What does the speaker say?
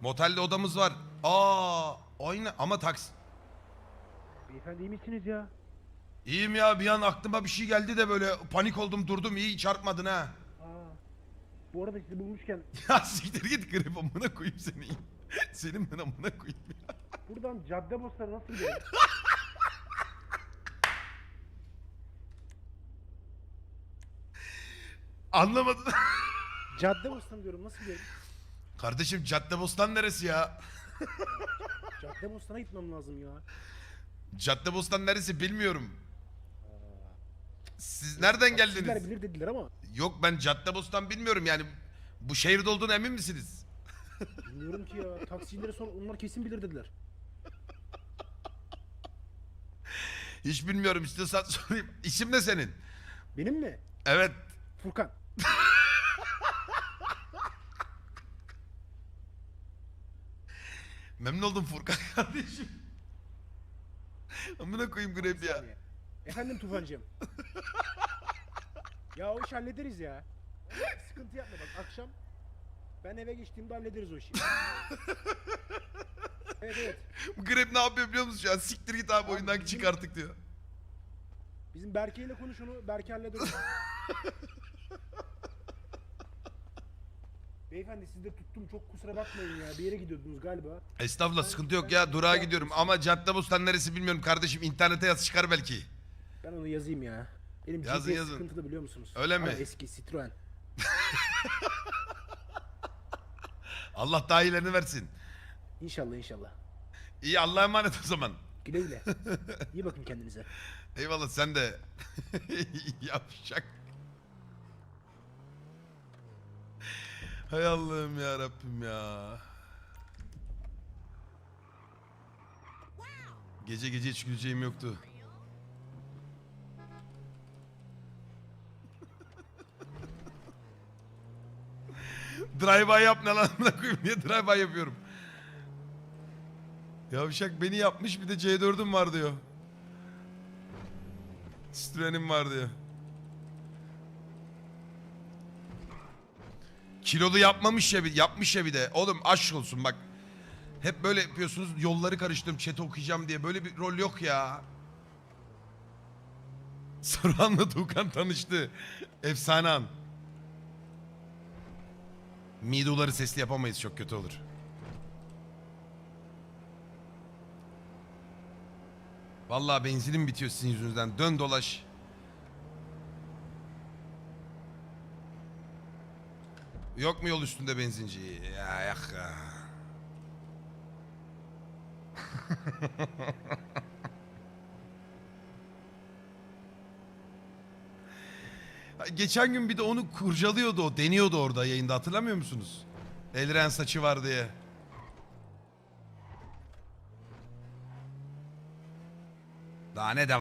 Motelde odamız var. Aa, aynı ama taksi. Beyefendi iyi misiniz ya? İyiyim ya bir an aklıma bir şey geldi de böyle panik oldum durdum iyi çarpmadın ha. Aa. Bu arada sizi bulmuşken Ya siktir git grip amına koyayım seni. Senin ben amına koyayım ya. buradan Caddebostar'a nasıl gidelim? Anlamadın. Caddebostan diyorum nasıl gidelim? Kardeşim Caddebostan neresi ya? Caddebostan'a gitmem lazım ya. Caddebostan neresi bilmiyorum. Siz nereden Taksiciler geldiniz? bilir dediler ama Yok ben Caddebostan bilmiyorum yani. Bu şehirde olduğunu emin misiniz? bilmiyorum ki ya. Taksicilere sor onlar kesin bilir dediler. Hiç bilmiyorum istiyorsan sorayım. İsim ne senin? Benim mi? Evet. Furkan. Memnun oldum Furkan kardeşim. Amına koyayım grip ya. Efendim Tufancığım. ya o iş hallederiz ya. Sıkıntı yapma bak akşam ben eve geçtiğimde hallederiz o işi. evet evet. Bu grip ne yapıyor biliyor musun şu an? Siktir git abi oyundan çık artık diyor. Bizim Berke ile konuş onu. Berke halleder onu. Beyefendi siz de tuttum çok kusura bakmayın ya. Bir yere gidiyordunuz galiba. Estağfurullah sıkıntı yok ya. Durağa gidiyorum ama Caddebostan neresi bilmiyorum kardeşim. İnternete yaz çıkar belki. Ben onu yazayım ya. Benim Yazın, GPS yazın. sıkıntılı biliyor musunuz? Öyle Ama mi? eski Citroen. Allah daha iyilerini versin. İnşallah inşallah. İyi Allah'a emanet o zaman. Güle güle. İyi bakın kendinize. Eyvallah sen de. Yavşak. Hay Allah'ım ya Rabbim ya. Gece gece hiç güleceğim yoktu. Drive-by yap ne lan koyayım niye drive-by yapıyorum? Yavşak beni yapmış bir de C4'üm var diyor. Citroen'im var diyor. Kilolu yapmamış ya bir, yapmış ya bir de. Oğlum aşk olsun bak. Hep böyle yapıyorsunuz yolları karıştırdım chat okuyacağım diye. Böyle bir rol yok ya. Saruhan'la Tuğkan tanıştı. Efsane an. Miduları sesli yapamayız çok kötü olur. Vallahi benzinim bitiyor sizin yüzünüzden. Dön dolaş. Yok mu yol üstünde benzinci? Ya yak Geçen gün bir de onu kurcalıyordu o. Deniyordu orada yayında hatırlamıyor musunuz? Elren saçı var diye. Daha ne devam?